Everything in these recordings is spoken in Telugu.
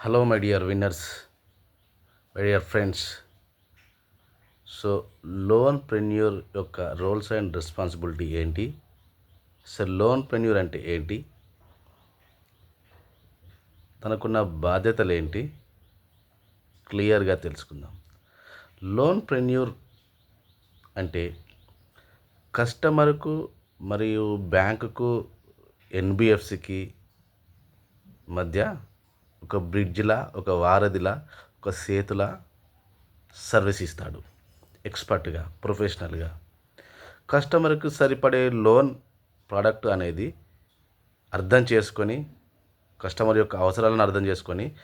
Hello my dear winners my dear friends so loanpreneur యొక్క రోల్స్ అండ్ రెస్పాన్సిబిలిటీ ఏంటి? సో లోన్ ప్రెన్యూర్ అంటే ఏంటి? తనకున్న బాధ్యతలు ఏంటి? క్లియర్గా తెలుసుకుందాం. లోన్ ప్రెన్యూర్ అంటే కస్టమర్కు మరియు బ్యాంకుకు ఎన్బిఎఫ్సికి మధ్య ఒక బ్రిడ్జ్లా ఒక వారధిలా ఒక సేతులా సర్వీస్ ఇస్తాడు. ఎక్స్పర్ట్గా ప్రొఫెషనల్గా. కస్టమర్కు సరిపడే లోన్ ప్రోడక్ట్ అనేది అర్థం చేసుకొని కస్టమర్ యొక్క అవసరాలను అర్థం చేసుకొని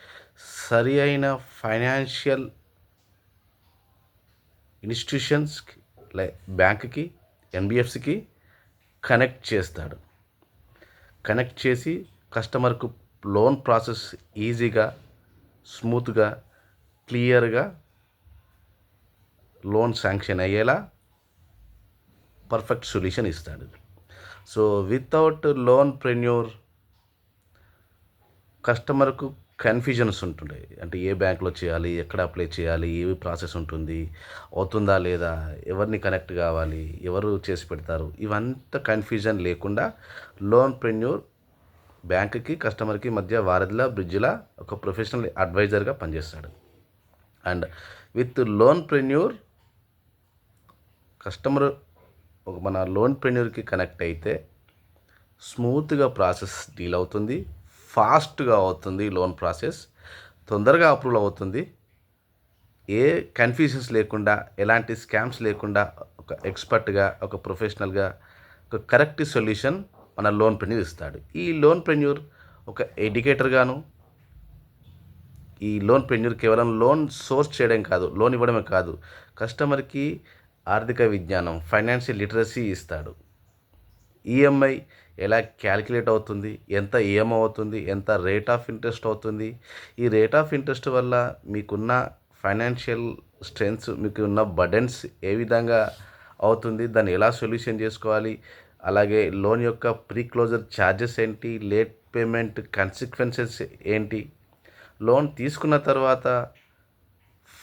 సరి అయిన ఫైనాన్షియల్ ఇన్స్టిట్యూషన్స్కి లై బ్యాంక్కి ఎన్బిఎఫ్సికి కనెక్ట్ చేస్తాడు. కనెక్ట్ చేసి కస్టమర్కు లోన్ ప్రాసెస్ ఈజీగా స్మూత్గా క్లియర్గా లోన్ శాంక్షన్ అయ్యేలా పర్ఫెక్ట్ సొల్యూషన్ ఇస్తాడు. సో వితౌట్ లోన్ ప్రెన్యూర్ కస్టమర్కు కన్ఫ్యూజన్స్ ఉంటుండే. అంటే ఏ బ్యాంక్లో చేయాలి ఎక్కడ అప్లై చేయాలి ఏ ప్రాసెస్ ఉంటుంది అవుతుందా లేదా ఎవరిని కనెక్ట్ కావాలి ఎవరు చేసి పెడతారు ఇవంతా కన్ఫ్యూజన్ లేకుండా లోన్ ప్రెన్యూర్ బ్యాంక్కి కస్టమర్కి మధ్య వారధిలా బ్రిడ్జిలా ఒక ప్రొఫెషనల్ అడ్వైజర్గా పనిచేస్తాడు. And with loanpreneur customer ఒక మన లోన్ ప్రెన్యూర్కి కనెక్ట్ అయితే స్మూత్గా ప్రాసెస్ డీల్ అవుతుంది ఫాస్ట్గా అవుతుంది లోన్ ప్రాసెస్ తొందరగా అప్రూవల్ అవుతుంది. ఏ కన్ఫ్యూజన్స్ లేకుండా ఎలాంటి స్కామ్స్ లేకుండా ఒక ఎక్స్పర్ట్గా ఒక ప్రొఫెషనల్గా ఒక కరెక్ట్ సొల్యూషన్ మన లోన్ ప్రెన్యూర్ ఇస్తాడు. ఈ లోన్ ప్రెన్యూర్ ఒక ఎడ్యుకేటర్గాను ఈ లోన్ ప్రెన్యూర్ కేవలం లోన్ సోర్స్ చేయడం కాదు లోన్ ఇవ్వడమే కాదు కస్టమర్కి ఆర్థిక విజ్ఞానం ఫైనాన్షియల్ లిటరసీ ఇస్తాడు. ఈఎంఐ ఎలా క్యాలిక్యులేట్ అవుతుంది ఎంత ఈఎంఐ అవుతుంది ఎంత రేట్ ఆఫ్ ఇంట్రెస్ట్ అవుతుంది ఈ రేట్ ఆఫ్ ఇంట్రెస్ట్ వల్ల మీకున్న ఫైనాన్షియల్ స్ట్రెంగ్స్ మీకు ఉన్న బర్డెన్స్ ఏ విధంగా అవుతుంది దాన్ని ఎలా సొల్యూషన్ చేసుకోవాలి అలాగే లోన్ యొక్క ప్రీ క్లోజర్ ఛార్జెస్ ఏంటి లేట్ పేమెంట్ కన్సిక్వెన్సెస్ ఏంటి లోన్ తీసుకున్న తర్వాత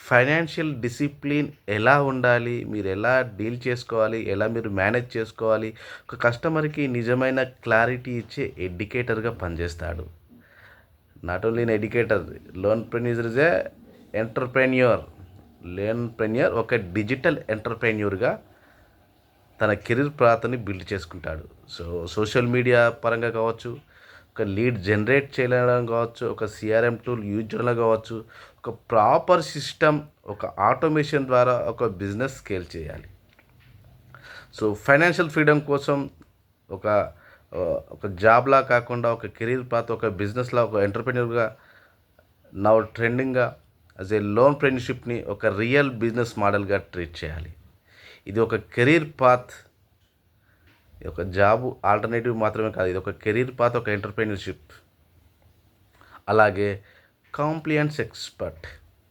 ఫైనాన్షియల్ డిసిప్లిన్ ఎలా ఉండాలి మీరు ఎలా డీల్ చేసుకోవాలి ఎలా మీరు మేనేజ్ చేసుకోవాలి ఒక కస్టమర్కి నిజమైన క్లారిటీ ఇచ్చే ఎడ్యుకేటర్గా పనిచేస్తాడు. Not only in educator loanpreneur is a entrepreneur. Loanpreneur ఒక డిజిటల్ ఎంటర్ప్రెన్యూర్గా తన కెరీర్ ప్రాతని బిల్డ్ చేసుకుంటాడు. సో సోషల్ మీడియా పరంగా కావచ్చు ఒక లీడ్ జనరేట్ చేయడం కావచ్చు ఒక సిఆర్ఎం టూల్ యూజ్ చేయడం కావచ్చు ఒక ప్రాపర్ సిస్టమ్ ఒక ఆటోమేషన్ ద్వారా ఒక బిజినెస్ స్కేల్ చేయాలి. సో ఫైనాన్షియల్ ఫ్రీడమ్ కోసం ఒక ఒక జాబ్లా కాకుండా ఒక కెరీర్ పాత్ ఒక బిజినెస్లా ఒక ఎంటర్ప్రెన్యూర్గా నవ్ ట్రెండింగ్గా యాజ్ ఏ లోన్ ప్రెన్యూర్షిప్ని ఒక రియల్ బిజినెస్ మోడల్గా ట్రీట్ చేయాలి. ఇది ఒక కెరీర్ పాత్ ఒక జాబ్ ఆల్టర్నేటివ్ మాత్రమే కాదు ఇది ఒక కెరీర్ పాత్ ఒక ఎంటర్ప్రెన్యూర్షిప్ అలాగే కాంప్లియన్స్ ఎక్స్పర్ట్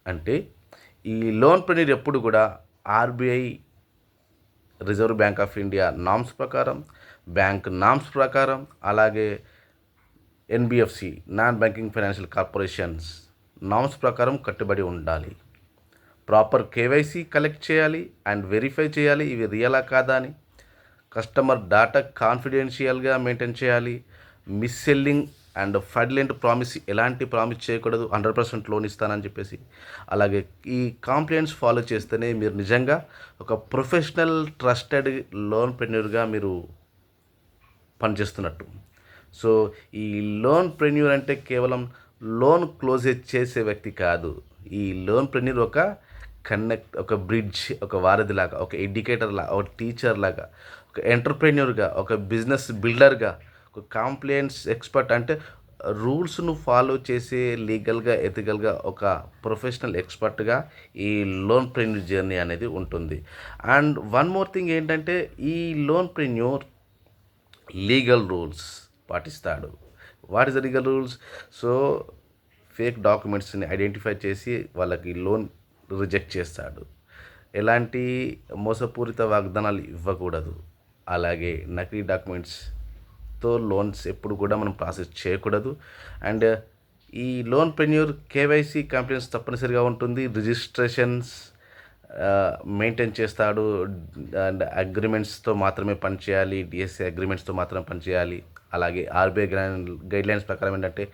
అంటే ఈ లోన్ ప్రెన్యూర్ ఎప్పుడు కూడా RBI reserve bank of India norms ప్రకారం బ్యాంక్ నామ్స్ ప్రకారం అలాగే NBFC non banking financial corporations norms ప్రకారం కట్టుబడి ఉండాలి. ప్రాపర్ కేవైసీ కలెక్ట్ చేయాలి అండ్ వెరిఫై చేయాలి ఇవి రియలా కాదా అని. కస్టమర్ డాటా కాన్ఫిడెన్షియల్గా మెయింటైన్ చేయాలి. Miss selling and fraudulent promise ఎలాంటి ప్రామిస్ చేయకూడదు హండ్రెడ్ పర్సెంట్ లోన్ ఇస్తానని చెప్పేసి. అలాగే ఈ కాంప్లైంట్స్ ఫాలో చేస్తేనే మీరు నిజంగా ఒక ప్రొఫెషనల్ ట్రస్టెడ్ లోన్ ప్రెన్యూర్గా మీరు పనిచేస్తున్నట్టు. సో ఈ లోన్ ప్రెన్యూర్ అంటే కేవలం లోన్ క్లోజ్ చేసే వ్యక్తి కాదు. ఈ లోన్ ప్రెన్యూర్ ఒక కనెక్ట్ ఒక బ్రిడ్జ్ ఒక వారధి లాగా ఒక ఎడ్యుకేటర్ లాగా ఒక టీచర్ లాగా ఒక ఎంటర్ప్రెన్యూర్గా ఒక బిజినెస్ బిల్డర్గా ఒక కాంప్లైన్స్ ఎక్స్పర్ట్ అంటే రూల్స్ను ఫాలో చేసే లీగల్గా ఎథికల్గా ఒక ప్రొఫెషనల్ ఎక్స్పర్ట్గా ఈ లోన్ ప్రెన్యూర్ జర్నీ అనేది ఉంటుంది. అండ్ వన్ మోర్ థింగ్ ఏంటంటే ఈ loanpreneur legal rules పాటిస్తాడు what is the legal rules so fake డాక్యుమెంట్స్ని identify చేసి వాళ్ళకి లోన్ రిజెక్ట్ చేస్తాడు. ఎలాంటి మోసపూరిత వాగ్దానాలు ఇవ్వకూడదు. అలాగే నకిలీ డాక్యుమెంట్స్తో లోన్స్ ఎప్పుడు కూడా మనం ప్రాసెస్ చేయకూడదు. అండ్ ఈ లోన్ ప్రెన్యూర్ కేవైసీ కంప్లైంట్స్ తప్పనిసరిగా ఉంటుంది. రిజిస్ట్రేషన్స్ మెయింటైన్ చేస్తాడు. అండ్ అగ్రిమెంట్స్తో మాత్రమే పనిచేయాలి డిఎస్సి అగ్రిమెంట్స్తో మాత్రమే పనిచేయాలి అలాగే ఆర్బీఐ గైడ్ లైన్స్ ప్రకారం ఏంటంటే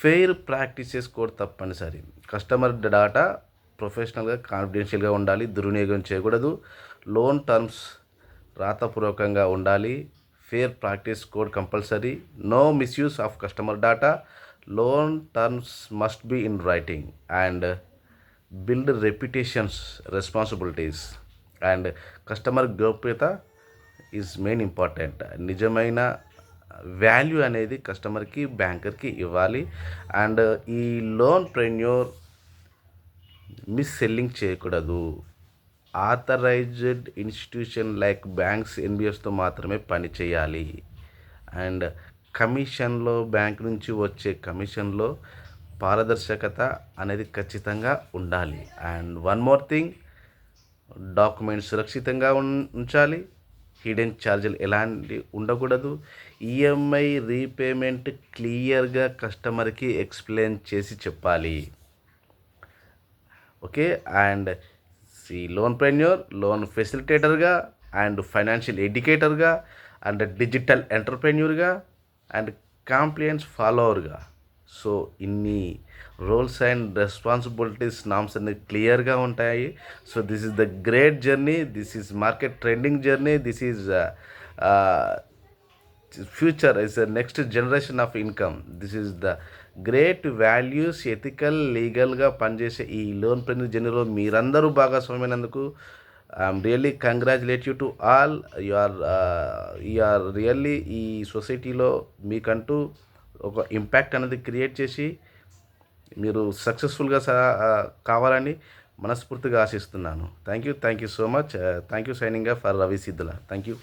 ఫెయిర్ ప్రాక్టీసెస్ కోడ్ తప్పనిసరి. కస్టమర్ డాటా ప్రొఫెషనల్గా కాన్ఫిడెన్షియల్గా ఉండాలి దుర్వినియోగం చేయకూడదు. లోన్ టర్మ్స్ రాతపూర్వకంగా ఉండాలి. Fair practice code compulsory. No misuse of customer data. Loan terms must be in writing and build reputations responsibilities and customer గోప్యత ఈజ్ మెయిన్ ఇంపార్టెంట్. నిజమైన వాల్యూ అనేది కస్టమర్కి బ్యాంకర్కి ఇవ్వాలి. అండ్ ఈ లోన్ ప్రెన్యూర్ మిస్ సెల్లింగ్ చేయకూడదు. ఆథరైజ్డ్ ఇన్స్టిట్యూషన్ లైక్ బ్యాంక్స్ ఎన్బిఎస్తో మాత్రమే పని చేయాలి. అండ్ కమిషన్లో బ్యాంక్ నుంచి వచ్చే కమిషన్లో పారదర్శకత అనేది ఖచ్చితంగా ఉండాలి. And one more thing documents సురక్షితంగా ఉంచాలి. హిడెన్ ఛార్జీలు ఎలాంటి ఉండకూడదు. ఈఎంఐ రీపేమెంట్ క్లియర్గా కస్టమర్కి ఎక్స్ప్లెయిన్ చేసి చెప్పాలి. Okay? And see loanpreneur loan ఫెసిలిటేటర్గా and financial ఎడ్యుకేటర్గా అండ్ డిజిటల్ ఎంటర్ప్రెన్యూర్గా అండ్ కాంప్లియన్స్ ఫాలోవర్గా. సో ఇన్ని రోల్స్ అండ్ రెస్పాన్సిబిలిటీస్ నామ్స్ అన్ని క్లియర్గా ఉంటాయి. So this is the great journey. This is market trending journey. This is future is the next generation of income this is the great values ethical లీగల్గా పనిచేసే ఈ లోన్ ప్రెన్యూ జనరల్ మీరందరూ భాగస్వామైనందుకు I'm really congratulate you to all you are you are really ఈ సొసైటీలో మీకంటూ ఒక ఇంపాక్ట్ అనేది క్రియేట్ చేసి మీరు సక్సెస్ఫుల్గా కావాలని మనస్ఫూర్తిగా ఆశిస్తున్నాను. Thank you thank you so much thank you signing for Ravi Siddhula thank you